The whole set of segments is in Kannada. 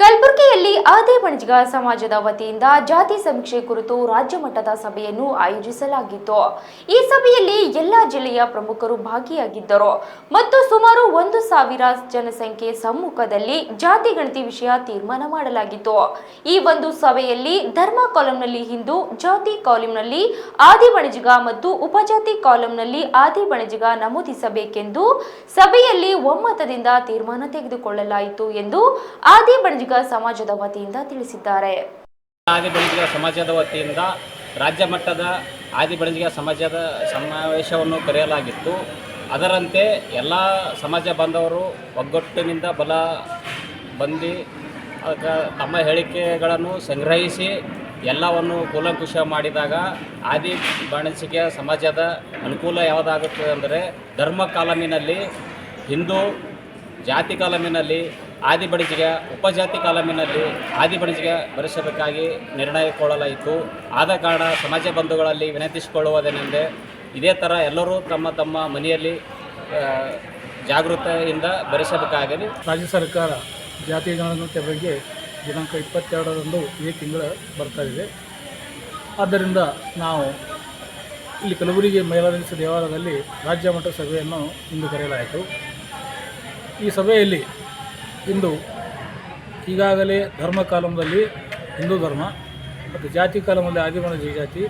ಕಲಬುರಗಿಯಲ್ಲಿ ಆದಿ ಬಣಜಿಗ ಸಮಾಜದ ವತಿಯಿಂದ ಜಾತಿ ಸಮೀಕ್ಷೆ ಕುರಿತು ರಾಜ್ಯ ಮಟ್ಟದ ಸಭೆಯನ್ನು ಆಯೋಜಿಸಲಾಗಿತ್ತು. ಈ ಸಭೆಯಲ್ಲಿ ಎಲ್ಲಾ ಜಿಲ್ಲೆಯ ಪ್ರಮುಖರು ಭಾಗಿಯಾಗಿದ್ದರು. ಮತ್ತು ಸುಮಾರು ಒಂದು ಸಾವಿರ ಜನಸಂಖ್ಯೆ ಸಮ್ಮುಖದಲ್ಲಿ ಜಾತಿ ಗಣತಿ ವಿಷಯ ತೀರ್ಮಾನ ಮಾಡಲಾಗಿತ್ತು. ಈ ಒಂದು ಸಭೆಯಲ್ಲಿ ಧರ್ಮ ಕಾಲಂನಲ್ಲಿ ಹಿಂದೂ, ಜಾತಿ ಕಾಲಂನಲ್ಲಿ ಆದಿ ಬಣಜಿಗ ಮತ್ತು ಉಪಜಾತಿ ಕಾಲಂನಲ್ಲಿ ಆದಿ ಬಣಜಿಗ ನಮೂದಿಸಬೇಕೆಂದು ಸಭೆಯಲ್ಲಿ ಒಮ್ಮತದಿಂದ ತೀರ್ಮಾನ ತೆಗೆದುಕೊಳ್ಳಲಾಯಿತು ಎಂದು ಆದಿ ಬಣಜಿಗ ಸಮಾಜದ ವತಿಯಿಂದ ತಿಳಿಸಿದ್ದಾರೆ. ಆದಿ ಬಣಜಿಗ ಸಮಾಜದ ವತಿಯಿಂದ ರಾಜ್ಯ ಮಟ್ಟದ ಆದಿ ಸಮಾಜದ ಸಮಾವೇಶವನ್ನು ಕರೆಯಲಾಗಿತ್ತು. ಅದರಂತೆ ಎಲ್ಲ ಸಮಾಜ ಬಾಂಧವರು ಒಗ್ಗಟ್ಟಿನಿಂದ ಬಲ ಬಂದು ತಮ್ಮ ಹೇಳಿಕೆಗಳನ್ನು ಸಂಗ್ರಹಿಸಿ ಎಲ್ಲವನ್ನು ಕೂಲಂಕುಷ ಮಾಡಿದಾಗ ಆದಿ ಬಾಣಸಿಗೆ ಸಮಾಜದ ಅನುಕೂಲ ಯಾವುದಾಗುತ್ತದೆ ಅಂದರೆ ಧರ್ಮ ಕಾಲಮಿನಲ್ಲಿ, ಹಿಂದೂ ಜಾತಿ ಕಾಲಮಿನಲ್ಲಿ ಆದಿ ಬಣಜಿಗ ಉಪಜಾತಿ ಕಾಲಮಿನಲ್ಲಿ ಆದಿ ಬಡಿಜಿಗೆ ಬರೆಸಬೇಕಾಗಿ ನಿರ್ಣಯ ಕೊಡಲಾಯಿತು. ಆದ ಕಾರಣ ಸಮಾಜ ಬಂಧುಗಳಲ್ಲಿ ವಿನಂತಿಸಿಕೊಳ್ಳುವುದೇನೆಂದರೆ ಇದೇ ಥರ ಎಲ್ಲರೂ ತಮ್ಮ ತಮ್ಮ ಮನೆಯಲ್ಲಿ ಜಾಗೃತೆಯಿಂದ ಬರೆಸಬೇಕಾಗಲಿ. ರಾಜ್ಯ ಸರ್ಕಾರ ಜಾತಿ ಗಣತಿ ಬಗ್ಗೆ ದಿನಾಂಕ ಇಪ್ಪತ್ತೆರಡರಂದು ಈ ತಿಂಗಳು ಬರ್ತಾ ಇದೆ. ಆದ್ದರಿಂದ ನಾವು ಇಲ್ಲಿ ಕಲಬುರಗಿ ಮೈಲಾರಲಿಂಗ ದೇವಾಲಯದಲ್ಲಿ ರಾಜ್ಯ ಮಟ್ಟ ಸಭೆಯನ್ನು ಇಂದು ಕರೆಯಲಾಯಿತು. ಈ ಸಭೆಯಲ್ಲಿ ಇಂದು ಈಗಾಗಲೇ ಧರ್ಮ ಕಾಲಮದಲ್ಲಿ ಹಿಂದೂ ಧರ್ಮ ಮತ್ತು ಜಾತಿ ಕಾಲಮಲ್ಲಿ ಆದಿವಾಸಿ ಜಾತಿ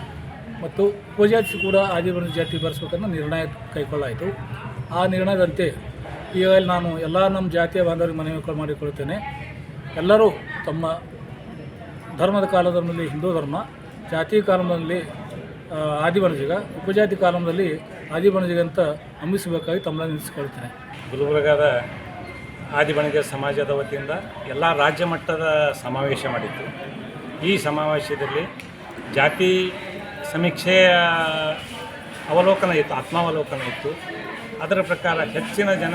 ಮತ್ತು ಉಪಜಾತಿ ಕೂಡ ಆದಿವಾಸಿ ಜಾತಿ ಬರೆಸ್ಬೇಕನ್ನೋ ನಿರ್ಣಯ ಕೈಗೊಳ್ಳಾಯಿತು ಆ ನಿರ್ಣಯದಂತೆ ಈಗಾಗಲೇ ನಾನು ಎಲ್ಲ ನಮ್ಮ ಜಾತಿಯ ಬಾಂಧವರಿಗೆ ಮನವಿ ಮಾಡಿಕೊಳ್ಳುತ್ತೇನೆ ಎಲ್ಲರೂ ತಮ್ಮ ಧರ್ಮದ ಕಾಲದಲ್ಲಿ ಹಿಂದೂ ಧರ್ಮ ಜಾತಿ ಕಾಲಮದಲ್ಲಿ ಆ, ಆದಿಬಣಜಿಗ ಉಪಜಾತಿ ಆದಿಬಣಜಿಗ ಅಂತ ನಂಬಿಸಬೇಕಾಗಿ ತಮ್ಮಲ್ಲಿ ನಿಲ್ಲಿಸಿಕೊಳ್ಳುತ್ತೇನೆ ಗುಲ್ಬರ್ಗಾದ ಆದಿಬಣಿಗ ಸಮಾಜದ ವತಿಯಿಂದ ಎಲ್ಲ ರಾಜ್ಯ ಮಟ್ಟದ ಸಮಾವೇಶ ಮಾಡಿತ್ತು. ಈ ಸಮಾವೇಶದಲ್ಲಿ ಜಾತಿ ಸಮೀಕ್ಷೆಯ ಅವಲೋಕನ ಇತ್ತು, ಆತ್ಮಾವಲೋಕನ ಇತ್ತು. ಅದರ ಪ್ರಕಾರ ಹೆಚ್ಚಿನ ಜನ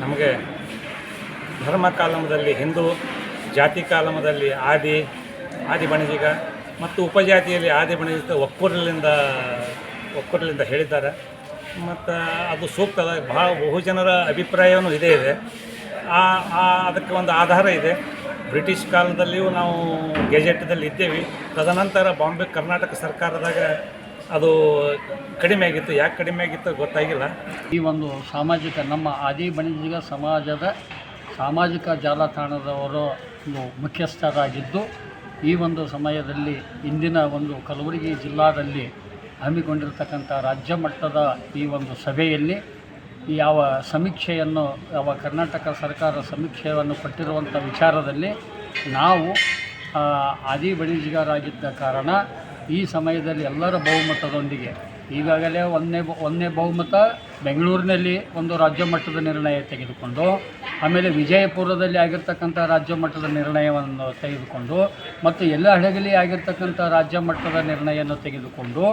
ನಮಗೆ ಧರ್ಮ ಕಾಲಮದಲ್ಲಿ ಹಿಂದೂ, ಜಾತಿ ಕಾಲಮದಲ್ಲಿ ಆದಿ ಆದಿ ಬಣಜಿಗ ಮತ್ತು ಉಪಜಾತಿಯಲ್ಲಿ ಆದಿ ಬಣಜಿಗ ಒಕ್ಕೂರಲಿಂದ ಒಕ್ಕೂರಲಿಂದ ಹೇಳಿದ್ದಾರೆ. ಮತ್ತು ಅದು ಸೂಕ್ತದ ಭಾಳ ಬಹುಜನರ ಅಭಿಪ್ರಾಯವೂ ಇದೇ ಇದೆ. ಆ ಆ, ಅದಕ್ಕೆ ಒಂದು ಆಧಾರ ಇದೆ. ಬ್ರಿಟಿಷ್ ಕಾಲದಲ್ಲಿಯೂ ನಾವು ಗೆಜೆಟ್ದಲ್ಲಿ ಇದ್ದೇವೆ. ತದನಂತರ ಬಾಂಬೆ ಕರ್ನಾಟಕ ಸರ್ಕಾರದಾಗ ಅದು ಕಡಿಮೆ ಆಗಿತ್ತು. ಯಾಕೆ ಕಡಿಮೆ ಆಗಿತ್ತು ಗೊತ್ತಾಗಿಲ್ಲ. ಈ ಒಂದು ಸಾಮಾಜಿಕ, ನಮ್ಮ ಆದಿ ಬಣಿಜಿಗ ಸಮಾಜದ ಸಾಮಾಜಿಕ ಜಾಲತಾಣದವರು ಒಂದು ಮುಖ್ಯಸ್ಥರಾಗಿದ್ದು, ಈ ಒಂದು ಸಮಯದಲ್ಲಿ ಇಂದಿನ ಒಂದು ಕಲಬುರಗಿ ಜಿಲ್ಲಾದಲ್ಲಿ ಹಮ್ಮಿಕೊಂಡಿರ್ತಕ್ಕಂಥ ರಾಜ್ಯ ಮಟ್ಟದ ಈ ಒಂದು ಸಭೆಯಲ್ಲಿ ಯಾವ ಸಮೀಕ್ಷೆಯನ್ನು, ಯಾವ ಕರ್ನಾಟಕ ಸರ್ಕಾರ ಸಮೀಕ್ಷೆಯನ್ನು ಕೊಟ್ಟಿರುವಂಥ ವಿಚಾರದಲ್ಲಿ ನಾವು ಆದಿ ಕಾರಣ ಈ ಸಮಯದಲ್ಲಿ ಎಲ್ಲರ ಬಹುಮತದೊಂದಿಗೆ, ಈಗಾಗಲೇ ಒಂದನೇ ಒಂದನೇ ಬಹುಮತ ಬೆಂಗಳೂರಿನಲ್ಲಿ ಒಂದು ರಾಜ್ಯ ಮಟ್ಟದ ನಿರ್ಣಯ ತೆಗೆದುಕೊಂಡು, ಆಮೇಲೆ ವಿಜಯಪುರದಲ್ಲಿ ಆಗಿರ್ತಕ್ಕಂಥ ರಾಜ್ಯ ಮಟ್ಟದ ನಿರ್ಣಯವನ್ನು ತೆಗೆದುಕೊಂಡು, ಮತ್ತು ಎಲ್ಲ ಹಡಗಲಿ ಆಗಿರ್ತಕ್ಕಂಥ ರಾಜ್ಯ ಮಟ್ಟದ ನಿರ್ಣಯವನ್ನು ತೆಗೆದುಕೊಂಡು